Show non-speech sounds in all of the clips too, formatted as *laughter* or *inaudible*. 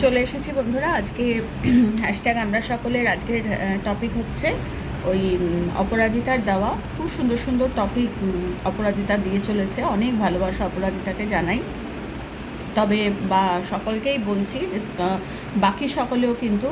চলে এসেছি বন্ধুরা। আজকে হ্যাশট্যাগ আমরা সকলের আজকের টপিক হচ্ছে ওই অপরাজিতার দেওয়া। খুব সুন্দর সুন্দর টপিক অপরাজিতা দিয়ে চলেছে। অনেক ভালোবাসা অপরাজিতাকে জানাই। তবে, বা, সকলকেই বলছি যে বাকি সকলেও কিন্তু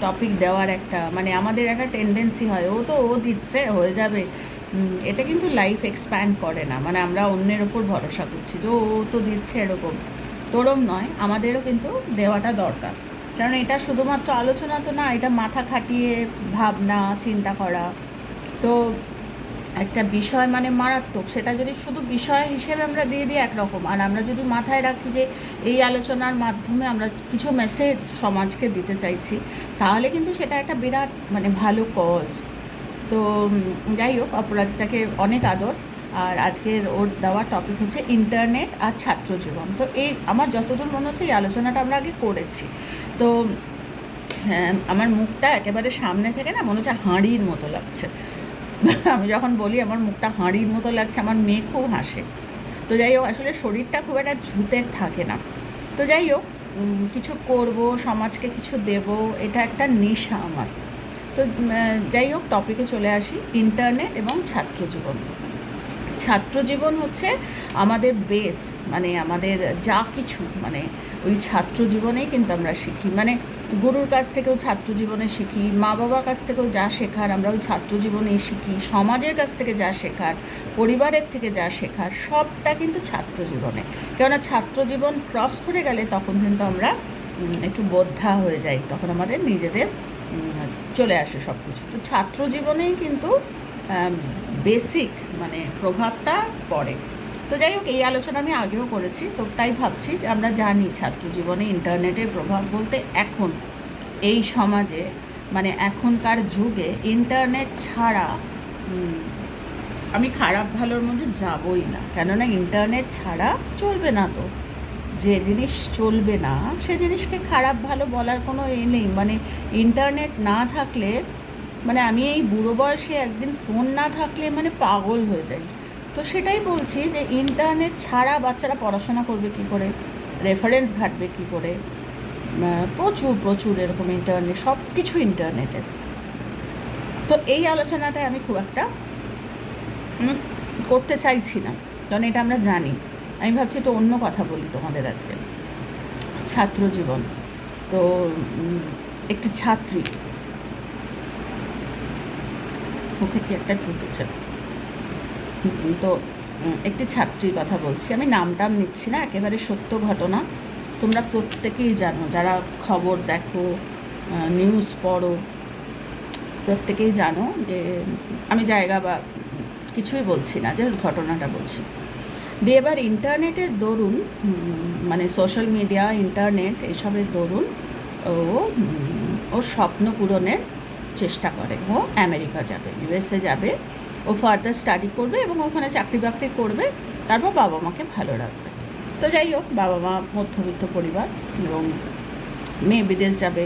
টপিক দেওয়ার একটা মানে আমাদের একটা টেন্ডেন্সি হয়। ও তো, ও দিচ্ছে, হয়ে যাবে। এতে কিন্তু লাইফ এক্সপ্যান্ড করে না। মানে আমরা অন্যের ওপর ভরসা করছি যে, ও তো দিচ্ছে এরকম। তোরম নয়, আমাদেরও কিন্তু দেওয়াটা দরকার। কারণ এটা শুধুমাত্র আলোচনা তো না, এটা মাথা খাটিয়ে ভাবনা, চিন্তা করা। তো একটা বিষয় মানে মারাত্মক, সেটা যদি শুধু বিষয় হিসেবে আমরা দিয়ে দিই একরকম, আর আমরা যদি মাথায় রাখি যে এই আলোচনার মাধ্যমে আমরা কিছু মেসেজ সমাজকে দিতে চাইছি, তাহলে কিন্তু সেটা একটা বিরাট মানে ভালো কজ তো যাই হোক অপরাজিতাকে অনেক আদর। আর আজকের ওর দেওয়া টপিক হচ্ছে ইন্টারনেট আর ছাত্র জীবন। তো এই আমার যতদূর মনে হচ্ছে এই আলোচনাটা আমরা আগে করেছি। তো হ্যাঁ, আমার মুখটা একেবারে সামনে থেকে না মনে হচ্ছে হাঁড়ির মতো লাগছে। আমি যখন বলি আমার মুখটা হাঁড়ির মতো লাগছে আমার মেয়ে খুব হাসে। তো যাই হোক আসলে শরীরটা খুব একটা ঝুতের থাকে না। তো যাই হোক কিছু করব সমাজকে কিছু দেব এটা একটা নেশা আমার। তো যাই হোক টপিকে চলে আসি ইন্টারনেট এবং ছাত্র জীবন ছাত্র জীবন হচ্ছে আমাদের বেস মানে আমাদের যা কিছু মানে ওই ছাত্র জীবনেই কিন্তু আমরা শিখি। মানে গুরুর কাছ থেকেও ছাত্র জীবনে শিখি মা বাবার কাছ থেকেও যা শেখার আমরা ওই ছাত্র জীবনেই শিখি, সমাজের কাছ থেকে যা শেখার, পরিবারের থেকে যা শেখার, সবটা কিন্তু ছাত্র জীবনে কেননা ছাত্র জীবন ক্রস করে গেলে তখন কিন্তু আমরা একটু বোদ্ধা হয়ে যাই, তখন আমাদের নিজেদের চলে আসে সব কিছু তো ছাত্র জীবনেই কিন্তু বেসিক মানে প্রভাবটা পড়ে। তো যাই হোক, এই আলোচনা আমি আগেও করেছি, তো তাই ভাবছি যে আমরা জানি ছাত্র জীবনে ইন্টারনেটের প্রভাব বলতে এখন, এই সমাজে মানে এখনকার যুগে ইন্টারনেট ছাড়া আমি খারাপ ভালোর মধ্যে যাবই না। কেননা ইন্টারনেট ছাড়া চলবে না তো। যে জিনিস চলবে না, সে জিনিসকে খারাপ ভালো বলার কোনো এ নেই। মানে ইন্টারনেট না থাকলে মানে আমি এই বুড়ো বয়সে একদিন ফোন না থাকলে মানে পাগল হয়ে যাই। তো সেটাই বলছি যে ইন্টারনেট ছাড়া বাচ্চারা পড়াশোনা করবে কী করে? রেফারেন্স ঘাটবে কী করে? প্রচুর প্রচুর এরকম ইন্টারনেট সব কিছু ইন্টারনেটের তো এই আলোচনাটায় আমি খুব একটা করতে চাইছি না, কারণ এটা আমরা জানি। আমি ভাবছি একটু অন্য কথা বলি তোমাদের আজকে। ছাত্র জীবন। তো একটি ছাত্রী মুখে কি একটা ঢুকেছে তো একটি ছাত্রীর কথা বলছি। আমি নাম টাম নিচ্ছি না, একেবারে সত্য ঘটনা। তোমরা প্রত্যেকেই জানো, যারা খবর দেখো নিউজ পড়ো, প্রত্যেকেই জানো যে, আমি জায়গা বা কিছুই বলছি না জাস্ট ঘটনাটা বলছি। দিয়ে এবার ইন্টারনেটের দরুন মানে সোশ্যাল মিডিয়া ইন্টারনেট এসবের দরুন ও ওর স্বপ্ন পূরণের চেষ্টা করে। ও আমেরিকা যাবে ইউএসএ যাবে। ও ফার্দার স্টাডি করবে এবং ওখানে চাকরি বাকরি করবে। তারপর বাবা মাকে ভালো রাখবে। তো যাই হোক, বাবা মা মধ্যবিত্ত পরিবার এবং মেয়ে বিদেশ যাবে।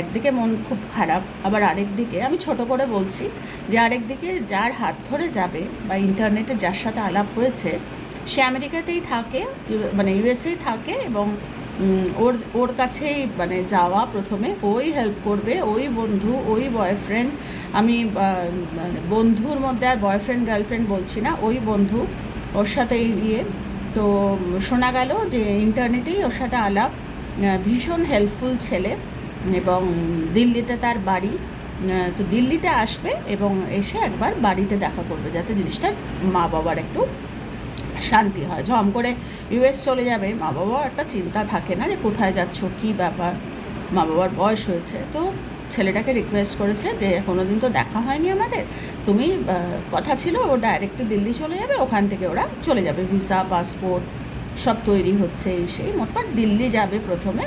একদিকে মন খুব খারাপ, আবার আরেক দিকে আমি ছোট করে বলছি যে আরেক দিকে যার হাত ধরে যাবে বা ইন্টারনেটে যার সাথে আলাপ হয়েছে, সে আমেরিকাতেই থাকে মানে ইউএসএই থাকে এবং ওর ওর কাছেই মানে যাওয়া প্রথমে। ওই হেল্প করবে, ওই বন্ধু, ওই বয়ফ্রেন্ড আমি মানে বন্ধুর মধ্যে আর বয়ফ্রেন্ড গার্লফ্রেন্ড বলছি না, ওই বন্ধু, ওর সাথে ইয়ে। তো শোনা গেল যে ইন্টারনেটেই ওর সাথে আলাপ। ভীষণ হেল্পফুল ছেলে এবং দিল্লিতে তার বাড়ি। তো দিল্লিতে আসবে এবং এসে একবার বাড়িতে দেখা করবে, যাতে জিনিসটা মা বাবার একটু শান্তি হয়। ঝম করে ইউএস চলে যাবে। মা বাবার একটা চিন্তা থাকে না যে কোথায় যাচ্ছ, কী ব্যাপার? মা বাবার বয়স হয়েছে। তো ছেলেটাকে রিকোয়েস্ট করেছে যে কোনো দিন তো দেখা হয়নি আমাদের। তুমি কথা ছিল ও ডাইরেক্ট দিল্লি চলে যাবে। ওখান থেকে ওরা চলে যাবে। ভিসা পাসপোর্ট সব তৈরি হচ্ছে এই সেই মোটমাট দিল্লি যাবে প্রথমে।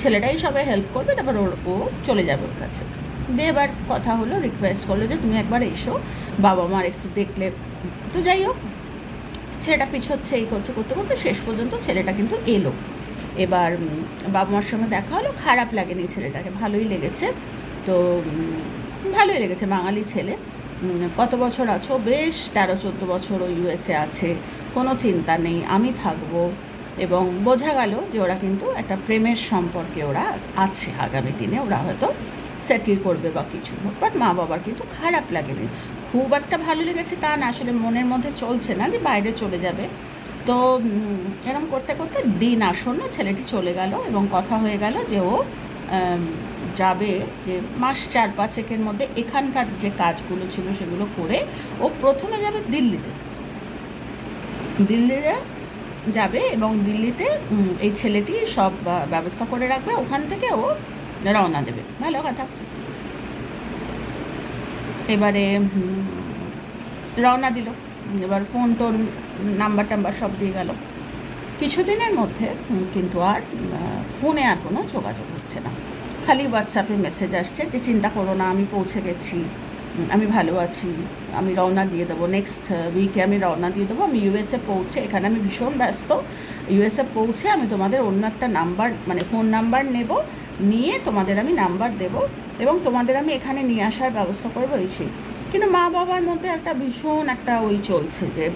ছেলেটাই সবাই হেল্প করবে, তারপর ওর, ও চলে যাবে ওর কাছে। দিয়ে এবার কথা হলো রিকোয়েস্ট করল যে তুমি একবার এসো। বাবা মার একটু দেখলে। তো যাই হোক ছেলেটা পিছোচ্ছে এই করছে, করতে করতে শেষ পর্যন্ত ছেলেটা কিন্তু এলো। এবার বাবা মার সঙ্গে দেখা হলো, খারাপ লাগেনি ছেলেটাকে, ভালোই লেগেছে। তো ভালোই লেগেছে, বাঙালি ছেলে। কত বছর আছো? বেশ, তেরো, চোদ্দ বছর ও ইউএসএ আছে, কোনো চিন্তা নেই, আমি থাকব। এবং বোঝা গেল যে ওরা কিন্তু একটা প্রেমের সম্পর্কে ওরা আছে, আগামী দিনে ওরা হয়তো সেটেল করবে বা কিছু বাট মা বাবার কিন্তু খারাপ লাগেনি। খুব একটা ভালো লেগেছে তা না, আসলে মনের মধ্যে চলছে না যে বাইরে চলে যাবে। তো এরম করতে করতে দিন আসন্ন ছেলেটি চলে গেল এবং কথা হয়ে গেল যে ও যাবে যে মাস চার পাঁচেকের মধ্যে এখানকার যে কাজগুলো ছিল সেগুলো করে ও প্রথমে যাবে দিল্লিতে। দিল্লিতে যাবে এবং দিল্লিতে এই ছেলেটি সব ব্যবস্থা করে রাখবে। ওখান থেকে ও রওনা দেবে। ভালো কথা। এবারে রওনা দিল। এবার ফোন টোন নাম্বার টাম্বার সব দিয়ে গেল। কিছুদিনের মধ্যে কিন্তু আর ফোনে আর কোনো যোগাযোগ হচ্ছে না। খালি হোয়াটসঅ্যাপে মেসেজ আসছে যে, চিন্তা করো না, আমি পৌঁছে গেছি। আমি ভালো আছি। আমি রওনা দিয়ে দেবো। নেক্সট উইকে আমি রওনা দিয়ে দেবো। আমি ইউএসএ পৌঁছে, এখানে আমি ভীষণ ব্যস্ত। ইউএসএ পৌঁছে আমি তোমাদের অন্য একটা নাম্বার মানে ফোন নাম্বার নেব। নিয়ে তোমাদের আমি নাম্বার দেব এবং তোমাদের আমি এখানে নিয়ে আসার ব্যবস্থা করব এই সেই। কিন্তু মা বাবার মধ্যে একটা ভীষণ একটা ওই চলছে যে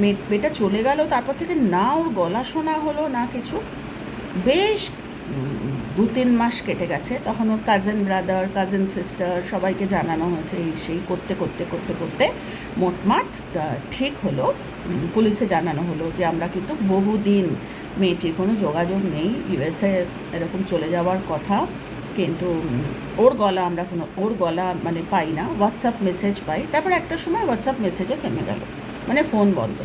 মেয়ে মেয়েটা চলে গেল, তারপর থেকে না ওর গলা শোনা হলো না কিছু। বেশ দু তিন মাস কেটে গেছে। তখন ওর কাজেন ব্রাদার কাজেন সিস্টার সবাইকে জানানো হয়েছে এই সেই করতে করতে করতে করতে মোটমাট ঠিক হলো। পুলিশে জানানো হলো যে আমরা কিন্তু বহুদিন মেয়েটির কোনো যোগাযোগ নেই ইউএসএ এরকম চলে যাওয়ার কথা, কিন্তু ওর গলা আমরা কোনো, ওর গলা মানে পাই না হোয়াটসঅ্যাপ মেসেজ পাই। তারপর একটা সময় হোয়াটসঅ্যাপ মেসেজও থেমে গেল মানে ফোন বন্ধ।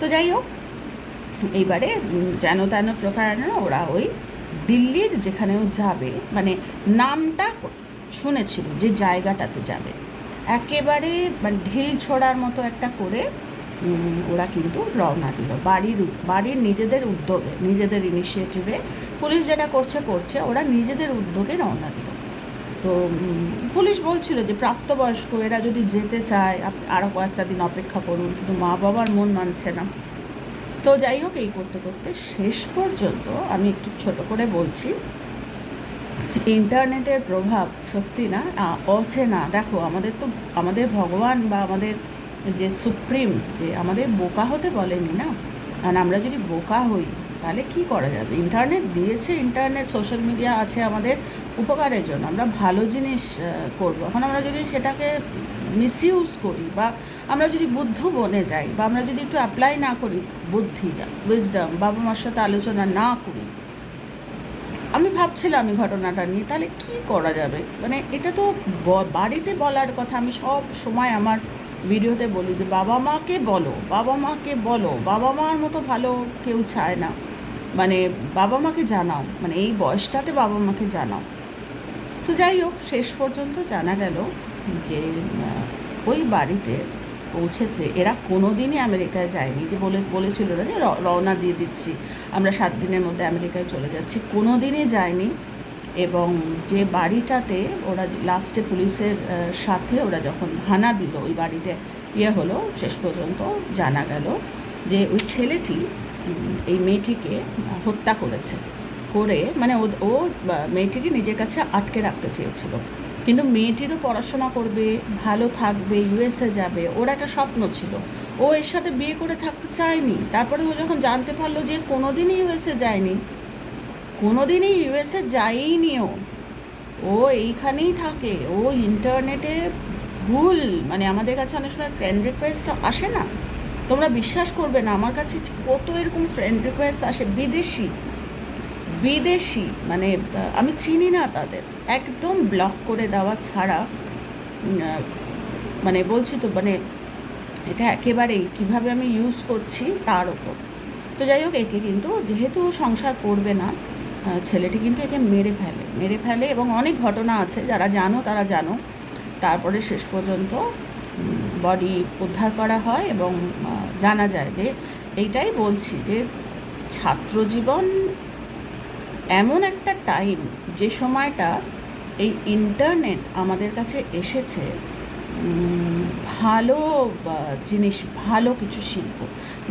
তো যাই হোক, এইবারে যেন তেন প্রকারে ওরা ওই দিল্লির যেখানে ও যাবে মানে নামটা শুনেছিল যে জায়গাটাতে যাবে। একেবারে মানে ঢিল ছোড়ার মতো একটা করে ওরা কিন্তু রওনা দিল। বাড়ির বাড়ির নিজেদের উদ্যোগে, নিজেদের ইনিশিয়েটিভে পুলিশ যেটা করছে করছে, ওরা নিজেদের উদ্যোগে রওনা দিল। তো পুলিশ বলছিল যে প্রাপ্তবয়স্ক এরা যদি যেতে চায় আরও কয়েকটা দিন অপেক্ষা করুন, কিন্তু মা বাবার মন মানছে না। তো যাই হোক, এই করতে করতে শেষ পর্যন্ত আমি একটু ছোট করে বলছি, ইন্টারনেটের প্রভাব সত্যি না অচেনা। দেখো, আমাদের তো, আমাদের ভগবান বা আমাদের যে সুপ্রিম, যে আমাদের বোকা হতে বলেনি না? আর আমরা যদি বোকা হই, তাহলে কি করা যাবে? ইন্টারনেট দিয়েছে, ইন্টারনেট, সোশ্যাল মিডিয়া আছে আমাদের উপকারের জন্য। আমরা ভালো জিনিস করব। এখন আমরা যদি সেটাকে মিসইউজ করি বা আমরা যদি বুদ্ধ বনে যাই বা আমরা যদি একটু অ্যাপ্লাই না করি বুদ্ধি উইজডম বাবা মার সাথে আলোচনা না করি, আমি ভাবছিলাম এই ঘটনাটা নিয়ে, তাহলে কি করা যাবে? মানে এটা তো বাড়িতে বলার কথা, আমি সব সময় আমার ভিডিওতে বলি যে বাবা মাকে বলো, বাবা মাকে বলো, বাবা মার মতো ভালো কেউ চায় না। মানে বাবা মাকে জানাও মানে এই বয়সটাতে বাবা মাকে জানাও। তো যাই হোক, শেষ পর্যন্ত জানা গেল যে ওই বাড়িতে পৌঁছেছে। এরা কোনো দিনই আমেরিকায় যায়নি। যে বলে, বলেছিল না যে রওনা দিয়ে দিচ্ছি। আমরা সাত দিনের মধ্যে আমেরিকায় চলে যাচ্ছি। কোনো দিনই যায়নি। এবং যে বাড়িটাতে ওরা লাস্টে পুলিশের সাথে ওরা যখন হানা দিল, ওই বাড়িতে ইয়ে হলো, শেষ পর্যন্ত জানা গেল যে ওই ছেলেটি এই মেয়েটিকে হত্যা করেছে। করে মানে ও ও মেয়েটিকে নিজের কাছে আটকে রাখতে চেয়েছিল। কিন্তু মেয়েটি তো পড়াশোনা করবে, ভালো থাকবে ইউএসএ যাবে, ওর একটা স্বপ্ন ছিল। ও এর সাথে বিয়ে করে থাকতে চায়নি। তারপরে ও যখন জানতে পারল যে কোনোদিনই ইউএসএ যায়নি কোনোদিনই ইউএসএ যায়নি ও। ও এইখানেই থাকে। ও ইন্টারনেটে ভুল। মানে আমাদের কাছে অনেক সময় ফ্রেন্ড রিকোয়েস্ট আসে না। তোমরা বিশ্বাস করবে না, আমার কাছে কত এরকম ফ্রেন্ড রিকোয়েস্ট আসে। বিদেশি। বিদেশি। মানে আমি চিনি না তাদের। একদম ব্লক করে দেওয়া ছাড়া মানে বলছি তো মানে এটা একেবারেই কীভাবে আমি ইউজ করছি তার ওপর। তো যাই হোক, একে কিন্তু যেহেতু সংসার করবে না ছেলেটি কিন্তু একে মেরে ফেলে মেরে ফেলে এবং অনেক ঘটনা আছে, যারা জানো তারা জানো। তারপরে শেষ পর্যন্ত বডি উদ্ধার করা হয় এবং জানা যায় যে এইটাই বলছি যে ছাত্রজীবন এমন একটা টাইম যে সময়টা এই ইন্টারনেট আমাদের কাছে এসেছে ভালো জিনিস, ভালো কিছু শিল্প।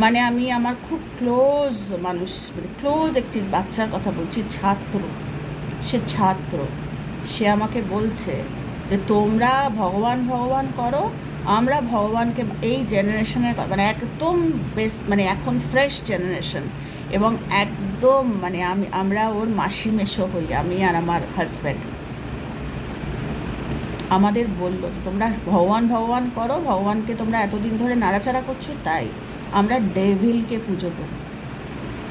মানে আমি আমার খুব ক্লোজ মানুষ মানে ক্লোজ একটি বাচ্চার কথা বলছি, ছাত্র, সে ছাত্র। সে আমাকে বলছে যে, তোমরা ভগবান ভগবান করো, আমরা ভগবানকে এই জেনারেশনের মানে একদম বেস্ট মানে এখন ফ্রেশ জেনারেশন এবং একদম মানে আমি, আমরা ওর মাসি মেশো হই, আমি আর আমার হাজব্যান্ড আমাদের বলল, তোমরা ভগবান ভগবান করো, ভগবানকে তোমরা এতদিন ধরে নাড়াচাড়া করছ, তাই আমরা ডেভিলকে পুজো করি।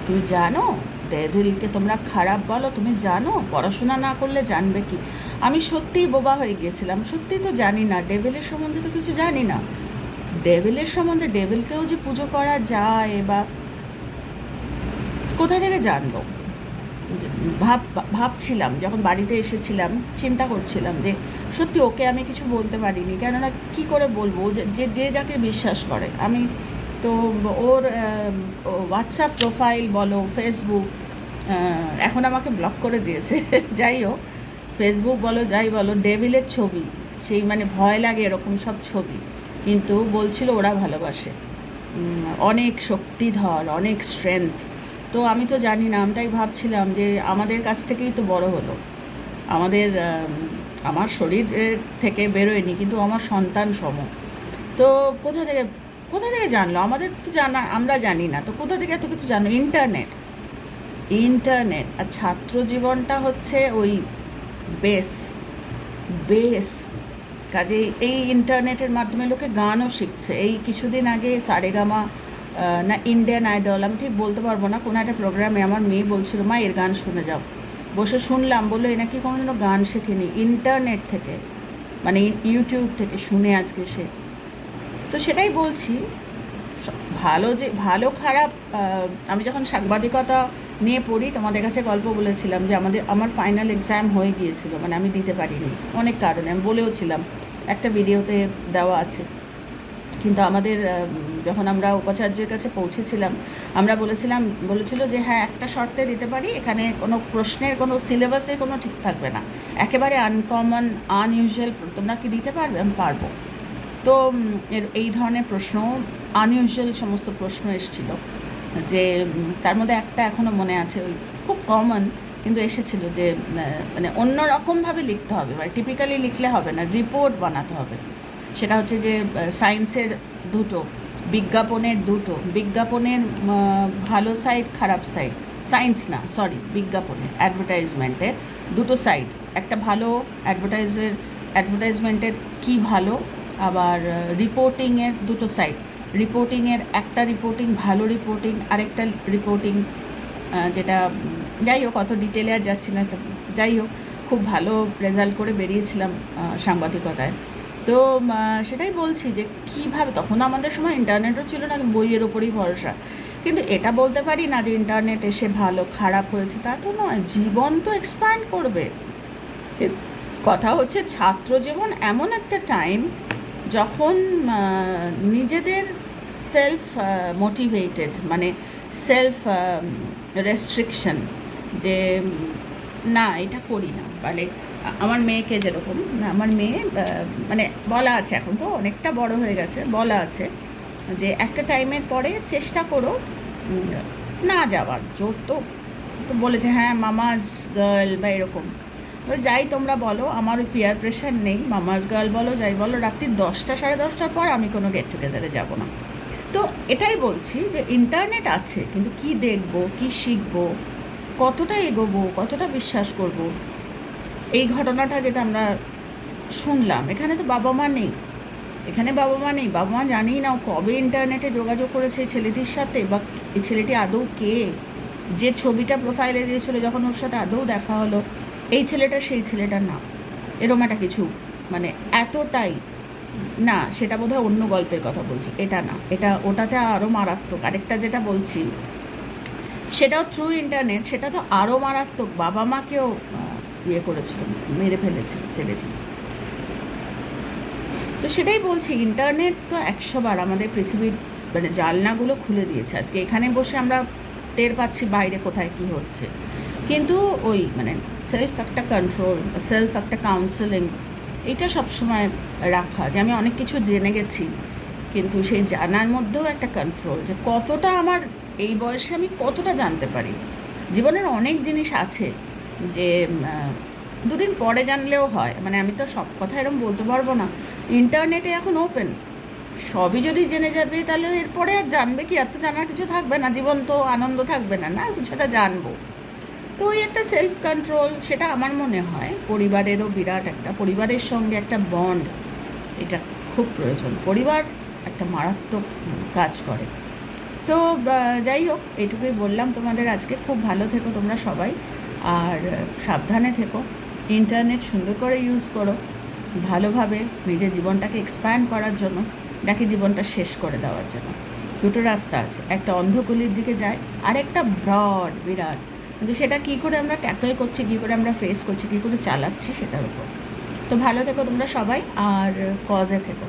তুমি জানো, ডেভিলকে তোমরা খারাপ বলো, তুমি জানো? পড়াশোনা না করলে জানবে কি? আমি সত্যিই বোবা হয়ে গিয়েছিলাম সত্যি তো জানি না, ডেভিলের সম্বন্ধে তো কিছু জানি না। ডেভিলের সম্বন্ধে ডেভিলকেও যে পুজো করা যায় বা কোথা থেকে জানব? ভাব, ভাবছিলাম, যখন বাড়িতে এসেছিলাম, চিন্তা করছিলাম যে সত্যি ওকে আমি কিছু বলতে পারিনি, কেননা কি করে বলব? যে, যে- যে যাকে বিশ্বাস করে। আমি তো ওর হোয়াটসঅ্যাপ প্রোফাইল বলো ফেসবুক এখন আমাকে ব্লক করে দিয়েছে। *laughs* যাই হোক ফেসবুক বলো, যাই বলো ডেভিলের ছবি, সেই মানে ভয় লাগে এরকম সব ছবি। কিন্তু বলছিল ওরা ভালোবাসে। অনেক শক্তিধর, অনেক স্ট্রেংথ তো আমি তো জানি না, আমি তাই ভাবছিলাম যে আমাদের কাছ থেকেই তো বড় হলো। আমাদের আমার শরীরের থেকে বেরোয়নি, কিন্তু আমার সন্তান সম। তো কোথা থেকে কোথা থেকে জানলো? আমাদের তো জানা, আমরা জানি না। তো কোথা থেকে এত কিছু জানো ইন্টারনেট। ইন্টারনেট। আর ছাত্র জীবনটা হচ্ছে ওই বেস। বেস। কাজেই এই ইন্টারনেটের মাধ্যমে লোকে গানও শিখছে। এই কিছুদিন আগে সারেগামা না ইন্ডিয়ান আইডল, আমি ঠিক বলতে পারব না, কোনো একটা প্রোগ্রামে আমার মেয়ে বলছিল, মা, এর গান শুনে যাও। বসে শুনলাম, বলল, এ নাকি কোনোদিনও গান শেখেনি। ইন্টারনেট থেকে মানে ইউটিউব থেকে শুনে আজকে সে তো সেটাই বলছি ভালো যে, ভালো খারাপ আমি যখন সাংবাদিকতা নিয়ে পড়ি, তোমাদের কাছে গল্প বলেছিলাম যে আমাদের, আমার ফাইনাল এক্সাম হয়ে গিয়েছিল মানে আমি দিতে পারিনি, অনেক কারণে, আমি বলেও ছিলাম একটা ভিডিওতে দেওয়া আছে। কিন্তু আমাদের যখন আমরা উপাচার্যের কাছে পৌঁছেছিলাম, আমরা বলেছিলাম, বলেছিল যে হ্যাঁ একটা শর্তে দিতে পারি, এখানে কোনো প্রশ্নের, কোনো সিলেবাসের কোনো ঠিক থাকবে না। একেবারে আনকমন আনইউজুয়াল তোমরা কি দিতে পারবে? আমি পারব। তো এর এই ধরনের প্রশ্ন আনইউজুয়াল সমস্ত প্রশ্ন এসেছিল। যে তার মধ্যে একটা এখনও মনে আছে, ওই খুব কমন কিন্তু এসেছিল যে মানে অন্য রকমভাবে লিখতে হবে মানে টিপিক্যালি লিখলে হবে না রিপোর্ট বানাতে হবে। সেটা হচ্ছে যে সায়েন্সের দুটো, বিজ্ঞাপনের দুটো, বিজ্ঞাপনের ভালো সাইড খারাপ সাইড সায়েন্স না সরি বিজ্ঞাপনের অ্যাডভার্টাইজমেন্টের দুটো সাইড একটা ভালো অ্যাডভার্টাইজের অ্যাডভার্টাইজমেন্টের কী ভালো আবার রিপোর্টিংয়ের দুটো সাইড রিপোর্টিংয়ের একটা রিপোর্টিং ভালো রিপোর্টিং আরেকটা রিপোর্টিং যেটা যাই হোক, অত ডিটেলে আর যাচ্ছি না যাই হোক, খুব ভালো রেজাল্ট করে বেরিয়েছিলাম সাংবাদিকতায়। তো সেটাই বলছি যে, কীভাবে, তখন আমাদের সময় ইন্টারনেটও ছিল না, বইয়ের ওপরই ভরসা। কিন্তু এটা বলতে পারি না যে ইন্টারনেট এসে ভালো, খারাপ হয়েছে, তা তো নয়, জীবন তো এক্সপ্যান্ড করবে। কথা হচ্ছে, ছাত্র জীবন এমন একটা টাইম যখন নিজেদের সেলফ মোটিভেটেড মানে সেলফ রেস্ট্রিকশন যে, না, এটা করি না। মানে আমার মেয়েকে যেরকম, আমার মেয়ে মানে বলা আছে এখন তো, অনেকটা বড় হয়ে গেছে, বলা আছে যে, একটা টাইমের পরে চেষ্টা করো না যাওয়ার। জোর তো তো বলেছে হ্যাঁ মামাজ গার্ল বা এরকম। যাই তোমরা বলো, আমার পিয়ার প্রেশার নেই। মামাজ গার্ল বলো, যাই বলো, রাত্রি দশটা, সাড়ে দশটার পর আমি কোনো গেট টুগেদারে যাব না। তো এটাই বলছি যে ইন্টারনেট আছে, কিন্তু কি দেখব, কি শিখব, কতটা এগোবো, কতটা বিশ্বাস করব, এই ঘটনাটা যেটা আমরা শুনলাম। এখানে তো বাবা মা নেই। এখানে বাবা মা নেই। বাবা মা জানেই না কবে ইন্টারনেটে যোগাযোগ করেছে এই ছেলেটির সাথে, বা এই ছেলেটি আদৌ কে? যে ছবিটা প্রোফাইলে দিয়েছিল, যখন ওর সাথে আদৌ দেখা হলো এই ছেলেটা সেই ছেলেটা না এরম একটা কিছু মানে এতটাই, না, সেটা বোধহয় অন্য গল্পের কথা বলছি, এটা না। এটা ওটাতে আরও মারাত্মক। আরেকটা যেটা বলছি, সেটাও থ্রু ইন্টারনেট সেটা তো আরও মারাত্মক। বাবা মাকেও ইয়ে করেছিল, মেরে ফেলেছে ছেলেটি। তো সেটাই বলছি ইন্টারনেট তো একশো বার আমাদের পৃথিবীর মানে জালনাগুলো খুলে দিয়েছে। আজকে এখানে বসে আমরা টের পাচ্ছি বাইরে কোথায় কি হচ্ছে। কিন্তু ওই মানে সেলফ একটা কন্ট্রোল সেলফ একটা কাউন্সেলিং এটা সবসময় রাখা যে আমি অনেক কিছু জেনে গেছি, কিন্তু সেই জানার মধ্যেও একটা কন্ট্রোল যে কতটা আমার এই বয়সে আমি কতটা জানতে পারি। জীবনের অনেক জিনিস আছে যে দুদিন পরে জানলেও হয়। মানে আমি তো সব কথা এরকম বলতে পারব না। ইন্টারনেটে এখন ওপেন সবই যদি জেনে যাবে, তাহলে এরপরে আর জানবে কি? আর তো জানার কিছু থাকবে না। জীবন তো আনন্দ থাকবে না। না সেটা জানব। তো ওই একটা সেলফ কন্ট্রোল সেটা আমার মনে হয় পরিবারেরও বিরাট একটা, পরিবারের সঙ্গে একটা বন্ড এটা খুব প্রয়োজন। পরিবার একটা মারাত্মক কাজ করে। তো যাই হোক এইটুকুই বললাম। তোমাদের আজকে খুব ভালো থেকো তোমরা সবাই। আর সাবধানে থেকো। ইন্টারনেট সুন্দর করে ইউজ করো। ভালোভাবে নিজের জীবনটাকে এক্সপ্যান্ড করার জন্য নাকি জীবনটা শেষ করে দেওয়ার জন্য। দুটো রাস্তা আছে। একটা অন্ধকুলির দিকে যায় আর একটা ব্রড বিরাট কিন্তু সেটা কী করে আমরা ট্যাকল করছি, কী করে আমরা ফেস করছি, কী করে চালাচ্ছি সেটার উপর। তো ভালো থেকো তোমরা সবাই, আর কজে থেকো।